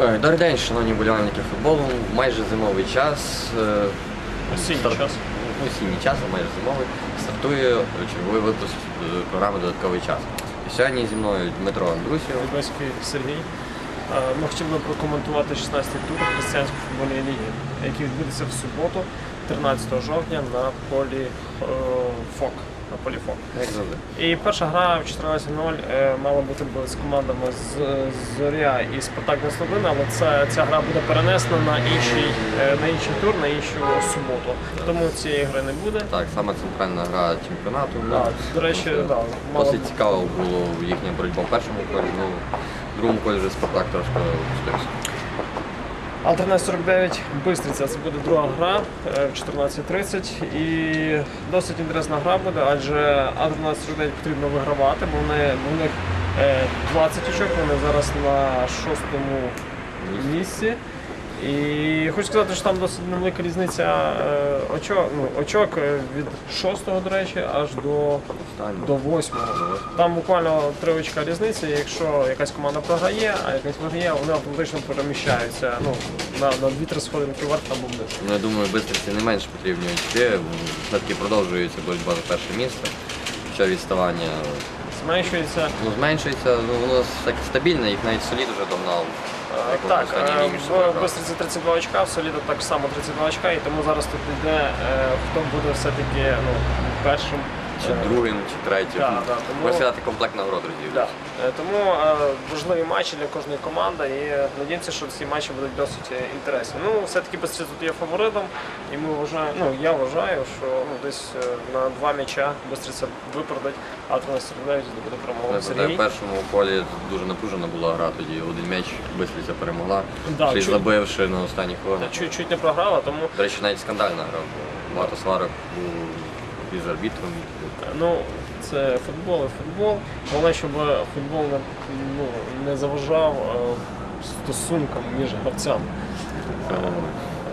Е, Добрий день, шановні болівальники футболу. Майже зимовий час. е, Осінній старт- час. Осінній час, а майже зимовий. Стартує черговий випуск е, програми Додатковий час. І сьогодні зі мною Дмитро Андрусів. Лубецький Сергій. Е, Ми хотіли прокоментувати 16-й тур християнської футбольної ліги, який відбудеться в суботу, 13 жовтня на полі е, ФОК. На поліфок. Як завжди. І перша гра в 14.00 е, мала бути з командами з Зоря і Спартак Неслобина, але це, ця гра буде перенесена на інший, е, на інший тур, на іншу суботу. Тому цієї гри не буде. Так, саме центральна гра чемпіонату. Да, до речі, да, мало Досить цікаво було їхня боротьба в першому колі. Ну, в другому колі вже Спартак трошки опустився. А 13.49 Бистриця, це буде друга гра е, в 14.30 і досить інтересна гра буде, адже А13.49 потрібно вигравати, бо вони, в них е, 20 очок, вони зараз на шостому місці. І хочу сказати, що там досить невелика різниця е, очок, ну, очок е, від 6-го, до речі, аж до, до 8. Там буквально три очка різниці. Якщо якась команда програє, а якась виграє, вони автоматично переміщаються ну, на, на 2-3 сходинки вверх або вниз. Ну, я думаю, Бистриці не менш потрібні очки. Все-таки продовжується боротьба за перше місце. Хоча відставання Зменшується. ну, зменшується, ну, воно так стабільне, їх навіть солід вже догнав. Е, Так, в. Бистриці 32 очка, в Соліду так само 32 очка, і тому зараз тут йде, е, хто буде все-таки ну, першим. Чи е, другим, чи третім. Так, так, тому- Можна комплект нагород Да. Е, Тому е, важливі матчі для кожної команди і е, надіємося, що ці матчі будуть досить е, інтересні. Ну, все-таки Бистриця тут є фаворитом, і ми вважаємо, ну я вважаю, що ну, десь е, на два м'яча Бистриця випередить, а 13 буде Я перемогу Сергій. в першому колі дуже напружена була гра, тоді один м'яч Бистриця перемогла, Да, чуть- забивши на останніх хвилинах. Чуть-чуть не програла, тому До речі, навіть скандальна гра. Багато сварок було із арбітром. Ну, це футбол і футбол. Головне, щоб футбол не, ну, не заважав е, стосункам між гравцями.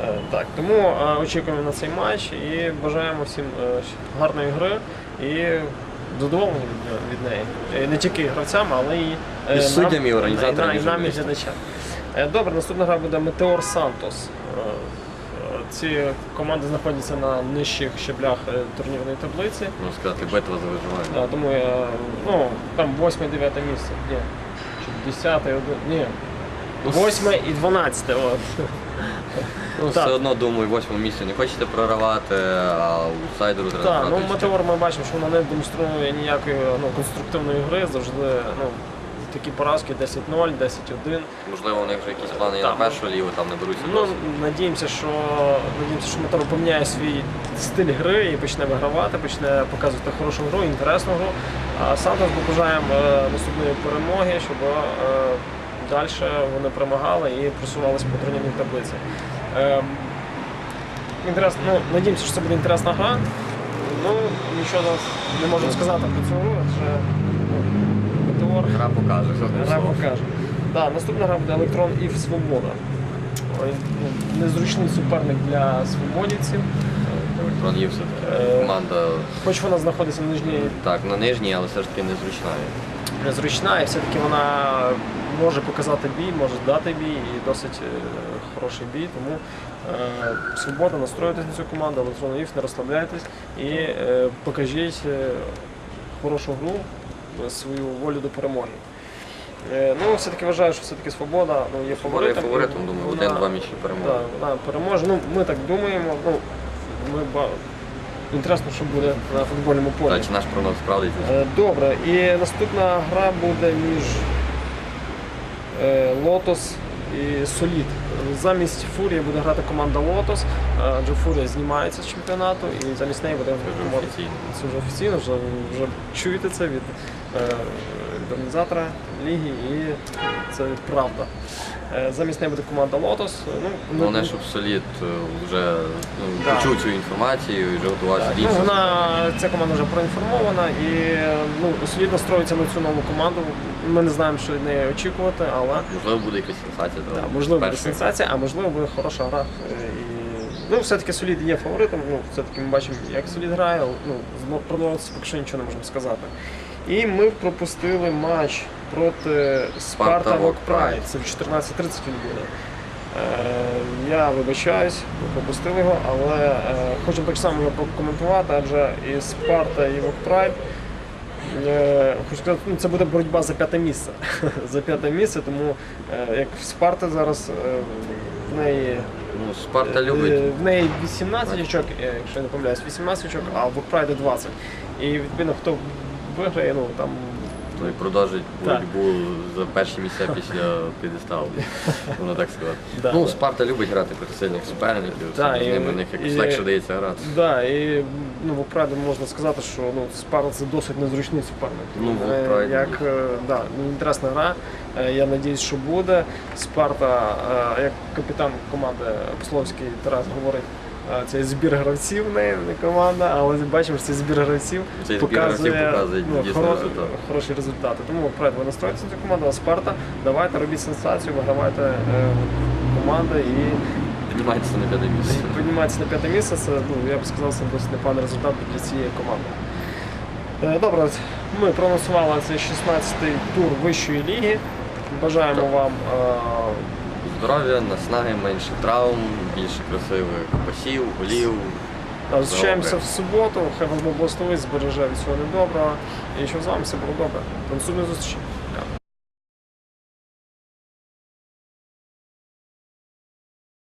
Е, Так, тому е, очікуємо на цей матч і бажаємо всім е, гарної гри і задоволення від, від неї. Е, Не тільки гравцям, але і, е, І суддям, і організаторам, і, і нам, і журналістам. глядачам. Е, Добре, наступна гра буде Метеор Сантос. Е, е, Ці команди знаходяться на нижчих щеблях е, турнірної таблиці. Можна сказати, битва за виживання. Да, тому я, ну, там 8-9 місце. Ні. Чи 10 один. Ні. 8 і 12. От. Ну, Так. все одно, думаю, в восьмому місці не хочете проривати, а аутсайдеру треба Так, ну що- Метеор ми бачимо, що вона не демонструє ніякої ну, конструктивної гри, завжди ну, такі поразки 10-0, 10-1. Можливо, у них вже якісь плани на першу лігу, там не беруться Ну, надіємося, що надіємося, що Метеор поміняє свій стиль гри і почне вигравати, почне показувати хорошу гру, інтересну гру. А Сантос побажаємо е, наступної перемоги, щоб е, далі вони перемагали і просувалися по турнірній таблиці. Е, інтересно, ну, надіємося, що це буде інтересна гра. Ну, нічого не можемо сказати про цю гру, адже Метеор Гра покаже, що з ним Гра покаже. Да, наступна гра буде Електрон і Свобода. Ой, ну, Незручний суперник для свободівців. Електрон є все-таки. Е, Команда Хоч вона знаходиться на нижній так, на нижній, але все ж таки незручна. незручна, і все-таки вона може показати бій, може дати бій і досить е, хороший бій. Тому е, свобода настроїтесь на цю команду, Електрон Ів, не розслабляйтесь і е, покажіть е, хорошу гру, свою волю до перемоги. Е, Ну, все-таки вважаю, що все-таки свобода ну, є Фаворит фаворитом. фаворитом, і думаю, один-два м'ячі перемоги. Так, вона переможе. Ну, ми так думаємо. Ну, ми. Інтересно, що буде на футбольному полі. Так, чи наш прогноз справдиться? Е, Добре, і наступна гра буде між е, Лотос і Солід. Замість Фурії буде грати команда Лотос, е, адже Фурія знімається з чемпіонату і замість неї буде команда- офіційно. Це вже офіційно, вже, вже чуєте це від е, організатора ліги, і це правда. Е, замість неї буде команда Лотос. Ну, ми- Головне, щоб Солід е, вже ну, Да. почув цю інформацію і вже готувався Ну, дійсно. вона ця команда вже проінформована і ну, солідно строїться на цю нову команду. Ми не знаємо, що від неї очікувати, але Можливо, буде якась сенсація. да, там, можливо буде першої. сенсація, а можливо буде хороша гра. Е, І, ну, все-таки солід є фаворитом. Ну, все-таки ми бачимо, як солід грає. Ну, з- про Лотос поки що нічого не можемо сказати. І ми пропустили матч проти Спарта Спарта Вок Прайд. Це в 14.30 він буде. Е, Я вибачаюсь, ми пропустили його, але е, хочемо так само його прокоментувати, адже і Спарта, і Вок Прайд. Е, Хочу сказати, ну, це буде боротьба за п'яте місце. за п'яте місце, тому як в Спарта зараз в неї Ну, Спарта любить. В неї 18 очок, якщо я не помиляюсь, 18 очок, а в Прайді 20. І відповідно, хто виграє, ну там. Той продовжить боротьбу за перші місця після підесталу, можна так сказати. Да, ну, да. Спарта любить грати проти сильних суперників, Так, з ними них якось і- легше дається грати. Да, і ну, в Прайді можна сказати, що ну, Спарта це досить незручний суперник. Ну, в Е, Як, е, да, ну, інтересна гра. Е, Я надіюсь, що буде. Спарта, як капітан команди Пословський Тарас говорить, це збір гравців, не, не команда, але бачимо, що цей збір гравців Цей збір гравців показує дійсно хоро- результат. хороші результати. Тому вперед ви настроїтеся на цю команду, а Спарта, давайте робіть сенсацію, вигравайте е, команди і Піднімається на п'яте місце. піднімається на п'яте місце. Це, ну, я б сказав, це досить непоганий результат для цієї команди. Е, Добре, ми проанонсували цей 16-й тур вищої ліги. Бажаємо Так. вам е, Здоров'я, наснаги, менше травм, більше красивих пасів, голів. зустрічаємося в суботу. Хай вас Бог благословить, збереже від цього недоброго. І щоб з вами все було добре. До наступної зустрічі.